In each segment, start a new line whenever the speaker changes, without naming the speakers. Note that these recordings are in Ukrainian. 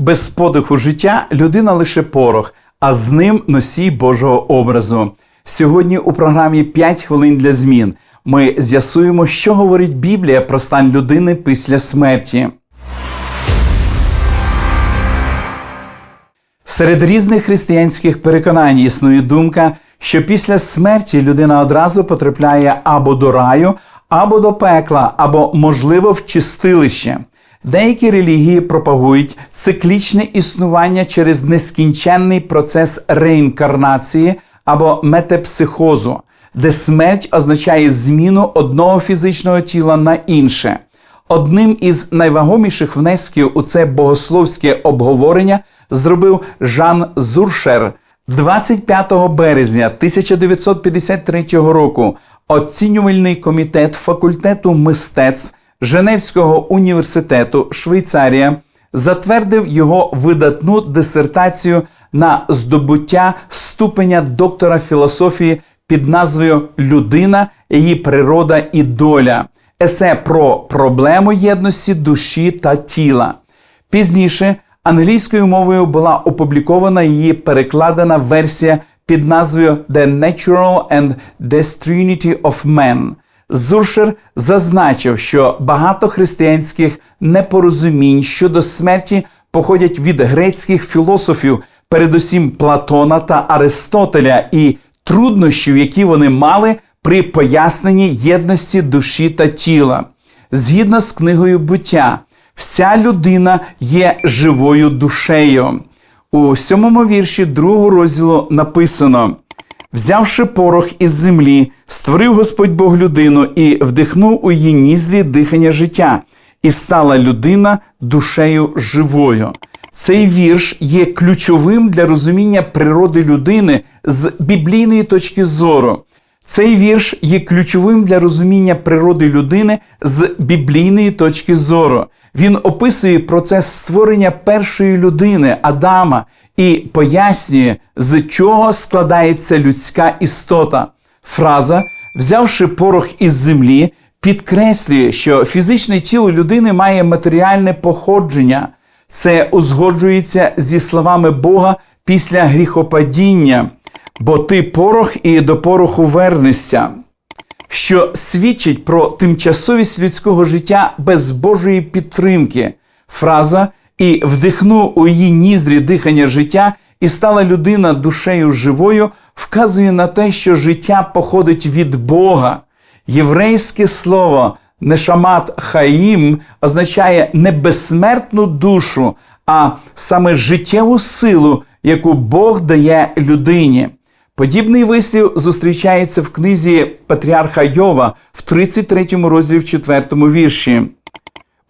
Без подиху життя людина лише порох, а з ним носій Божого образу. Сьогодні у програмі «5 хвилин для змін ми з'ясуємо, що говорить Біблія про стан людини після смерті. Серед різних християнських переконань існує думка, що після смерті людина одразу потрапляє або до раю, або до пекла, або, можливо, в чистилище. Деякі релігії пропагують циклічне існування через нескінченний процес реінкарнації або метепсихозу, де смерть означає зміну одного фізичного тіла на інше. Одним із найвагоміших внесків у це богословське обговорення зробив Жан Зуршер 25 березня 1953 року. Оцінювальний комітет факультету мистецтв Женевського університету Швейцарія затвердив його видатну дисертацію на здобуття ступеня доктора філософії під назвою Людина, її природа і доля, есе про проблему єдності душі та тіла. Пізніше англійською мовою була опублікована її перекладена версія під назвою The Natural and Destrinity of Man. Зуршер зазначив, що багато християнських непорозумінь щодо смерті походять від грецьких філософів, передусім Платона та Аристотеля, і труднощів, які вони мали при поясненні єдності душі та тіла. Згідно з книгою буття, вся людина є живою душею. У сьомому вірші другого розділу написано: Взявши порох із землі, створив Господь Бог людину і вдихнув у її нізлі дихання життя, і стала людина душею живою. Цей вірш є ключовим для розуміння природи людини з біблійної точки зору. Цей вірш є ключовим для розуміння природи людини з біблійної точки зору. Він описує процес створення першої людини Адама і пояснює, з чого складається людська істота. Фраза, взявши порох із землі, підкреслює, що фізичне тіло людини має матеріальне походження. Це узгоджується зі словами Бога після гріхопадіння, бо ти порох і до пороху вернешся, що свідчить про тимчасовість людського життя без Божої підтримки. Фраза і вдихнув у її ніздрі дихання життя, і стала людина душею живою, вказує на те, що життя походить від Бога. Єврейське слово нешамат хаїм означає не безсмертну душу, а саме життєву силу, яку Бог дає людині. Подібний вислів зустрічається в книзі Патріарха Йова в 33 розділі в 4 вірші.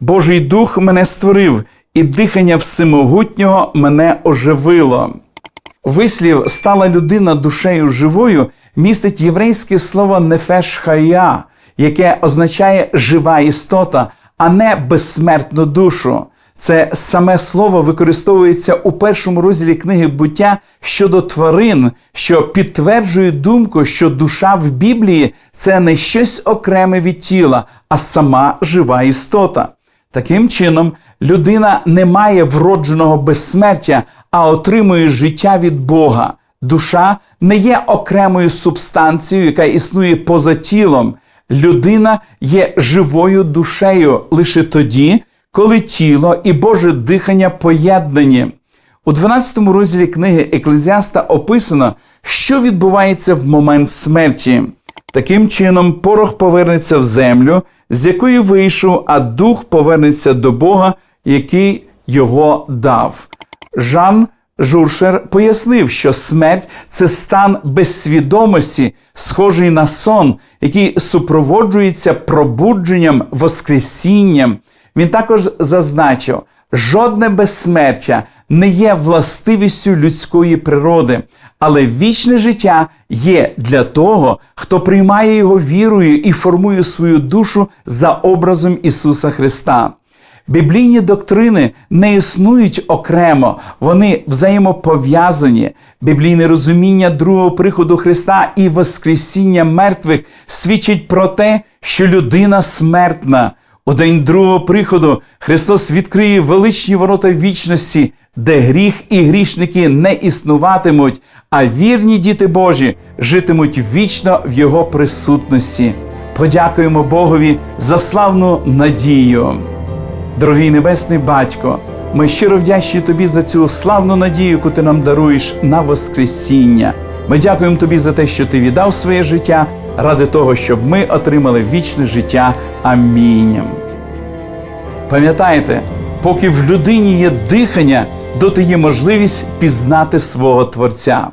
Божий дух мене створив, і дихання всемогутнього мене оживило. Вислів стала людина душею живою містить єврейське слово нефеш хая, яке означає жива істота, а не безсмертну душу. Це саме слово використовується у першому розділі книги буття щодо тварин, що підтверджує думку, що душа в Біблії це не щось окреме від тіла, а сама жива істота. Таким чином, людина не має вродженого безсмертя, а отримує життя від Бога. Душа не є окремою субстанцією, яка існує поза тілом. Людина є живою душею лише тоді, коли тіло і Боже дихання поєднані. У 12 розділі книги Еклезіаста описано, що відбувається в момент смерті. Таким чином, порох повернеться в землю, з якої вийшов, а дух повернеться до Бога, який його дав. Жан Журшер пояснив, що смерть це стан безсвідомості, схожий на сон, який супроводжується пробудженням, воскресінням. Він також зазначив, жодне безсмертя не є властивістю людської природи, але вічне життя є для того, хто приймає його вірою і формує свою душу за образом Ісуса Христа. Біблійні доктрини не існують окремо, вони взаємопов'язані. Біблійне розуміння другого приходу Христа і Воскресіння мертвих свідчить про те, що людина смертна. У день другого приходу Христос відкриє величні ворота вічності, де гріх і грішники не існуватимуть, а вірні діти Божі житимуть вічно в Його присутності. Подякуємо Богові за славну надію. Дорогий Небесний Батько, ми щиро вдячні Тобі за цю славну надію, яку ти нам даруєш на Воскресіння. Ми дякуємо Тобі за те, що ти віддав своє життя ради того, щоб ми отримали вічне життя. Амінь. Пам'ятайте, поки в людині є дихання, доти є можливість пізнати свого Творця.